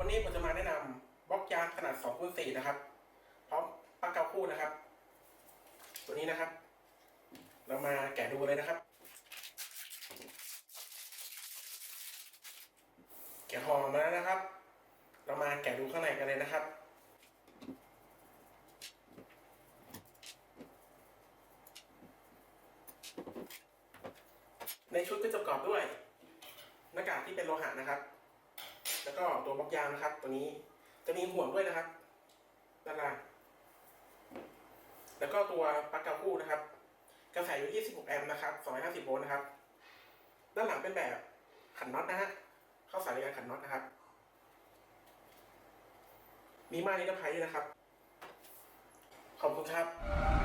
วันนี้ผมจะมาแนะนำบล็อกยางขนาด2คูณ4นะครับ พร้อมปลั๊กเกาคู่นะครับ ตัวนี้นะครับ เรามาแกะดูเลยนะครับ แกะห่อมาแล้วนะครับ เรามาแกะดูข้างในกันเลยนะครับในชุดก็จะประกอบด้วยหน้ากากที่เป็นโลหะนะครับ แล้วก็ตัวบล็อกยางนะครับ ตัวนี้จะมีห่วงด้วยนะครับด้านล่างแล้วก็ตัวปลั๊กเกาคู่นะครับ กระแสอยู่ที่16แอมป์นะครับ 250 โวลต์นะครับ ด้านหลังเป็นแบบขันน็อตนะฮะ เข้าสายในการขันน็อตนะครับ มีม่านนิรภัยด้วยนะครับ ขอบคุณครับ